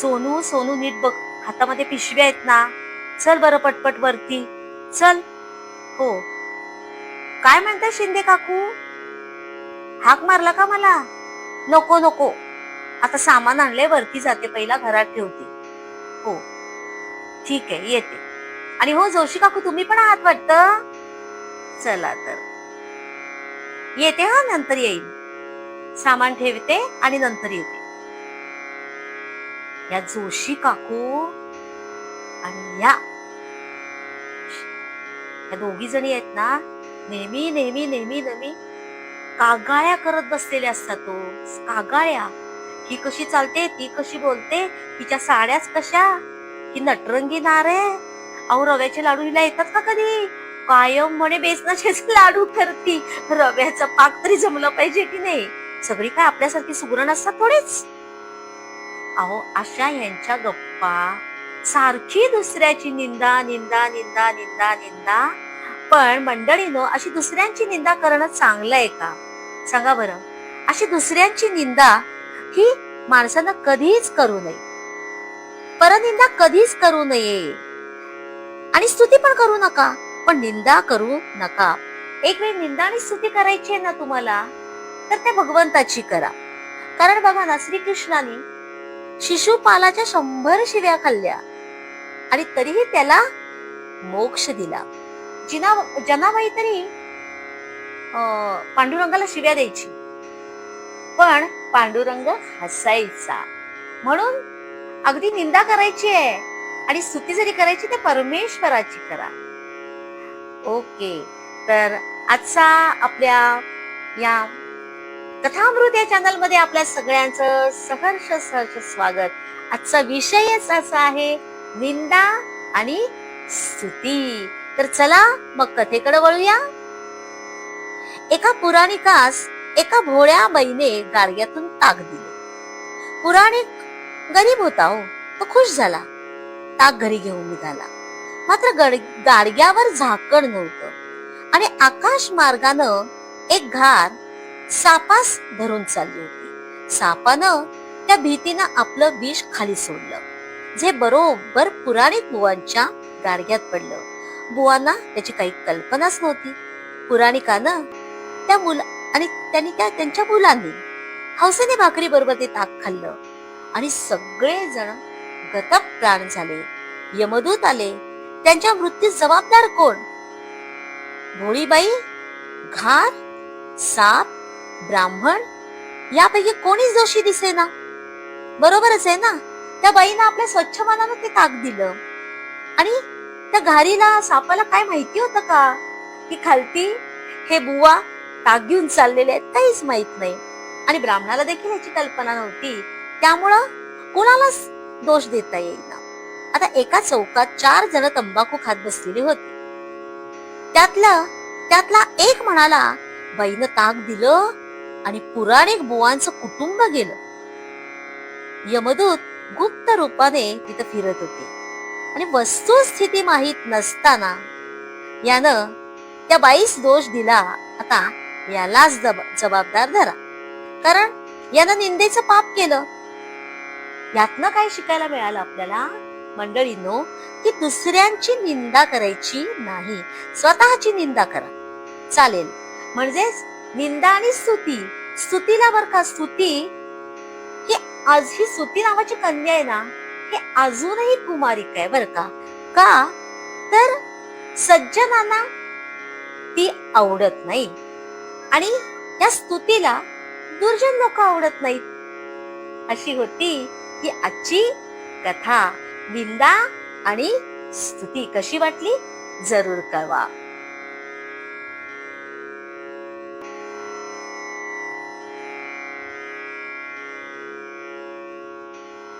सोनू सोनू नीट बघ. हातामध्ये पिशव्या आहेत ना. चल बरं पटपट वरती. चल. हो. काय म्हणताय शिंदे काकू? हाक मारला का मला? नको नको. आता सामान आणलंय वरती जाते. पहिला घरात ठेवते. हो. ठीक आहे येते. आणि हो जोशी काकू तुम्ही पण आहात वाटतं? चला तर. येते हा नंतर येईल. सामान ठेवते आणि नंतर येते. या जोशी काकू आणि या. या दोघी जणी आहेत ना नेहमी नेहमी नेहमी नेहमी कागाळ्या करत बसलेल्या असतात तो. कागाळ्या. ही कशी चालते ती कशी बोलते हिच्या साड्याच कशा? ही नटरंगी नार. आहे अहो रव्याचे लाडू हिला येतात का कधी? कायम म्हणे बेसनाचे लाडू करती. रव्याचा पाक तरी जमलं पाहिजे की नाही? सगळी काय आपल्यासारखी सुगरण असतात थोडीच? अहो अशा यांच्या गप्पा. सारखी दुसऱ्याची निंदा निंदा निंदा निंदा निंदा. पण मंडळीनो अशी दुसऱ्यांची निंदा करणं चांगलं आहे का? सांगा बरं. अशी दुसऱ्यांची निंदा ही माणसानं कधीच करू नये. परनिंदा कधीच करू नये. आणि स्तुती पण करू नका पण निंदा करू नका. एक वेळ निंदा आणि स्तुती करायची आहे ना तुम्हाला तर त्या भगवंताची करा. कारण बघा ना श्रीकृष्णाने शिशुपालाच्या शंभर शिव्या खाल्ल्या. आणि तरीही त्याला मोक्ष दिला. जिना जनाबाई तरी अं, पांडुरंगाला शिव्या द्यायची. पण पांडुरंग हसायचा. म्हणून अगदी निंदा करायची आहे. आणि स्तुती जरी करायची तर परमेश्वराची करा. ओके. तर आजचा आपल्या या कथामृत या चॅनलमध्ये आपल्या सगळ्यांचं सहर्ष सहर्ष स्वागत. आजचा विषयच असा आहे निंदा आणि स्तुती. तर चला मग कथेकडे वळूया. एका पुराणिकास एका भोळ्या बाईने गार्ग्यातून ताक दिले. पुराणिक गरीब होता हो तो खुश झाला. ताक घरी घेऊन निघाला. मात्र गड- गाडग्यावर झाकण नव्हतं. आणि आकाश मार्गानं एक घार सापास धरून चालली होती. सापानं त्या भीतीनं आपलं विष खाली सोडलं. जे बरोबर पुराणिक बुवांच्या गाडग्यात पडलं. बुवांना त्याची काही कल्पनाच नव्हती. पुराणिकानं त्या मुला आणि त्यांनी त्या त्यांच्या मुलांनी हौसेने भाकरी बरोबर ते ताक खाल्लं आणि सगळे जण गतप प्राण झाले. यमदूत आले. त्यांच्या मृत्यूस जबाबदार कोण? भोळीबाई घार साप ब्राह्मण? यापैकी कोणीच दोषी दिसेना बरोबरच आहे ना? त्या बाईनं आपल्या स्वच्छ मनानं ते ताक दिलं. आणि त्या घारीला सापाला काय माहिती होतं का? की खालती हे बुवा ताक घेऊन चाललेले आहेत काहीच माहीत नाही. आणि ब्राह्मणाला देखील याची कल्पना नव्हती. त्यामुळं कोणालाच दोष देता येईना. आता एका चौकात चार जण तंबाखू खात बसलेली होती. त्यातला त्यातला एक म्हणाला बाईनं ताक दिलं आणि पुराणिक बुवांचं कुटुंब गेलं. यमदूत गुप्त रूपाने तिथं फिरत होते. आणि वस्तुस्थिती माहीत नसताना यानं त्या बाईस दोष दिला. आता यालाच जबाबदार धरा. कारण यानं निंदेचं पाप केलं. यातनं काय शिकायला मिळालं आपल्याला? मंडळींनो की दुसऱ्यांची निंदा करायची नाही. स्वतःची निंदा करा. चालेल. म्हणजेच निंदा आणि स्तुती. स्तुतीला बर का स्तुती ही आज ही स्तुती नावाची कन्या आहे ना हे अजूनही कुमारिक आहे बर का. का? तर सज्जनांना ती आवडत नाही. आणि या स्तुतीला दुर्जन लोक आवडत नाहीत. अशी होती ही आजची कथा. निंदा आणि स्तुती कशी वाटली? जरूर कळवा.